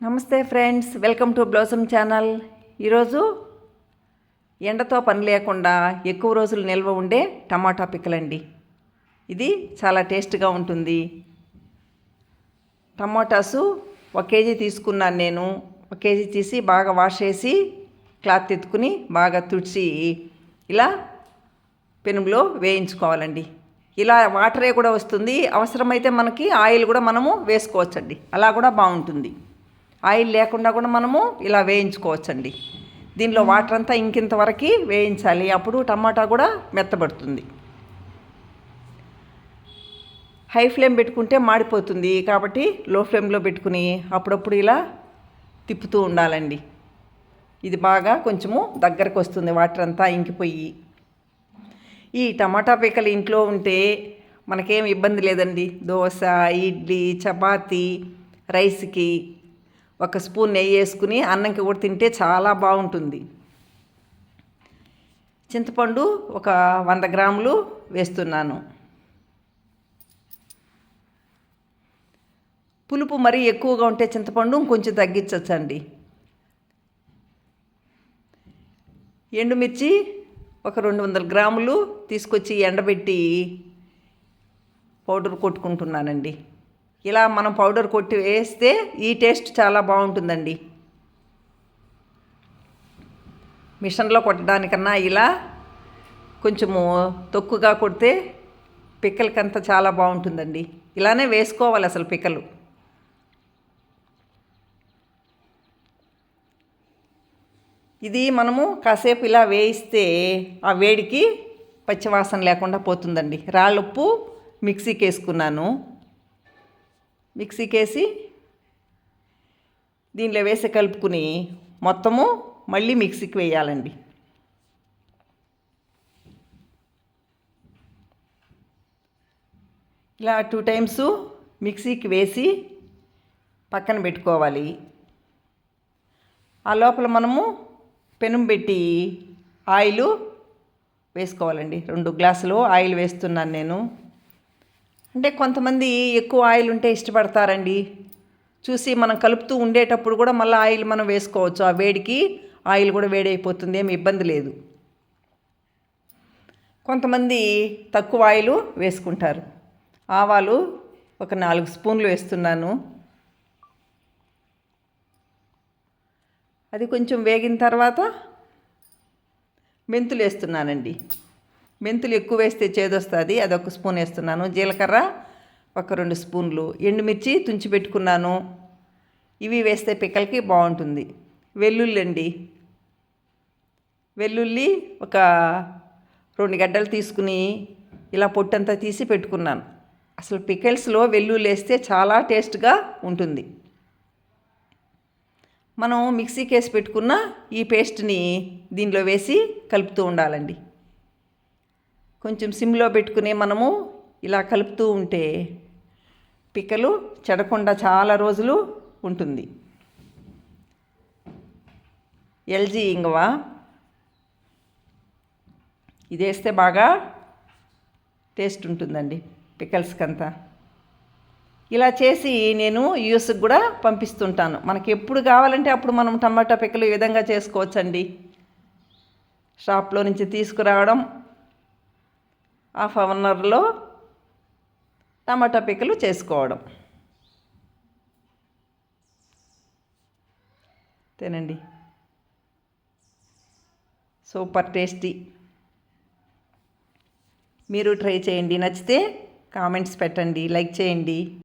నమస్తే friends welcome to Blossom channel. ఈరోజు ఎండతో పని లేకుండా ఎక్కువ రోజులు నిల్వ ఉండే టమాటా పిక్కలండి. ఇది చాలా టేస్ట్గా ఉంటుంది. టమాటాసు ఒక కేజీ తీసుకున్నాను నేను. ఒక కేజీ తీసి బాగా వాష్ చేసి క్లాత్ ఎత్తుకుని బాగా తుడిచి ఇలా పెనుములో వేయించుకోవాలండి. ఇలా వాటరే కూడా వస్తుంది. అవసరమైతే మనకి ఆయిల్ కూడా మనము వేసుకోవచ్చండి. అలా కూడా బాగుంటుంది. ఆయిల్ లేకుండా కూడా మనము ఇలా వేయించుకోవచ్చండి. దీనిలో వాటర్ అంతా ఇంకింత వరకు వేయించాలి. అప్పుడు టమాటా కూడా మెత్తబడుతుంది. హై ఫ్లేమ్ పెట్టుకుంటే మాడిపోతుంది. కాబట్టి లో ఫ్లేమ్లో పెట్టుకుని అప్పుడప్పుడు ఇలా తిప్పుతూ ఉండాలండి. ఇది బాగా కొంచెము దగ్గరకు వస్తుంది. వాటర్ అంతా ఇంకిపోయి. ఈ టమాటా పిక్కలు ఇంట్లో ఉంటే మనకేం ఇబ్బంది లేదండి. దోశ ఇడ్లీ చపాతీ రైస్కి ఒక స్పూన్ నెయ్యి వేసుకుని అన్నంకి కూడా తింటే చాలా బాగుంటుంది. చింతపండు ఒక వంద గ్రాములు వేస్తున్నాను. పులుపు మరీ ఎక్కువగా ఉంటే చింతపండు కొంచెం తగ్గించచ్చండి. ఎండుమిర్చి ఒక రెండు వందల గ్రాములు తీసుకొచ్చి ఎండబెట్టి పౌడర్ కొట్టుకుంటున్నానండి. ఇలా మనం పౌడర్ కొట్టి వేస్తే ఈ టేస్ట్ చాలా బాగుంటుందండి. మిషన్లో కొట్టడానికన్నా ఇలా కొంచెము తొక్కుగా కొడితే పిక్కలకంతా చాలా బాగుంటుందండి. ఇలానే వేసుకోవాలి అసలు పిక్కలు. ఇది మనము కాసేపు ఇలా వేయిస్తే ఆ వేడికి పచ్చివాసన లేకుండా పోతుందండి. రాళ్ళుప్పు మిక్సీకి వేసుకున్నాను. మిక్సీకి వేసి దీనిలో వేసి కలుపుకుని మొత్తము మళ్ళీ మిక్సీకి వేయాలండి. ఇలా టూ టైమ్స్ మిక్సీకి వేసి పక్కన పెట్టుకోవాలి. ఆ లోపల మనము పెనం పెట్టి ఆయిల్ వేసుకోవాలండి. రెండు గ్లాసులు ఆయిల్ వేస్తున్నాను నేను. అంటే కొంతమంది ఎక్కువ ఆయిల్ ఉంటే ఇష్టపడతారండి. చూసి మనం కలుపుతూ ఉండేటప్పుడు కూడా మళ్ళీ ఆయిల్ మనం వేసుకోవచ్చు. ఆ వేడికి ఆయిల్ కూడా వేడైపోతుంది ఏమి ఇబ్బంది లేదు. కొంతమంది తక్కువ ఆయిల్ వేసుకుంటారు. ఆవాలు ఒక నాలుగు స్పూన్లు వేస్తున్నాను. అది కొంచెం వేగిన తర్వాత మెంతులు వేస్తున్నానండి. మెంతులు ఎక్కువ వేస్తే చేదొస్తుంది అది ఒక స్పూన్ వేస్తున్నాను. జీలకర్ర ఒక రెండు స్పూన్లు. ఎండుమిర్చి తుంచి పెట్టుకున్నాను. ఇవి వేస్తే పిక్కలకి బాగుంటుంది. వెల్లుల్లి అండి వెల్లుల్లి ఒక రెండు గడ్డలు తీసుకుని ఇలా పొట్టంతా తీసి పెట్టుకున్నాను. అసలు పికిల్స్లో వెల్లుల్లి వేస్తే చాలా టేస్ట్గా ఉంటుంది. మనం మిక్సీకి వేసి పెట్టుకున్న ఈ పేస్ట్ని దీనిలో వేసి కలుపుతూ ఉండాలండి. కొంచెం సిమ్లో పెట్టుకుని మనము ఇలా కలుపుతూ ఉంటే పిక్కలు చెడకుండా చాలా రోజులు ఉంటుంది. ఎల్జీ ఇంగవ? ఇది వేస్తే బాగా టేస్ట్ ఉంటుందండి పికల్స్కంతా. ఇలా చేసి నేను యూస్కి కూడా పంపిస్తుంటాను. మనకి ఎప్పుడు కావాలంటే అప్పుడు మనం టమాటా పిక్కలు ఈ విధంగా చేసుకోవచ్చండి. షాప్లో నుంచి తీసుకురావడం హాఫ్ అవర్లో టమాటా పిక్కలు చేసుకోవడం. తినండి. Super tasty. మీరు ట్రై చేయండి. నచ్చితే కామెంట్స్ పెట్టండి. లైక్ చేయండి.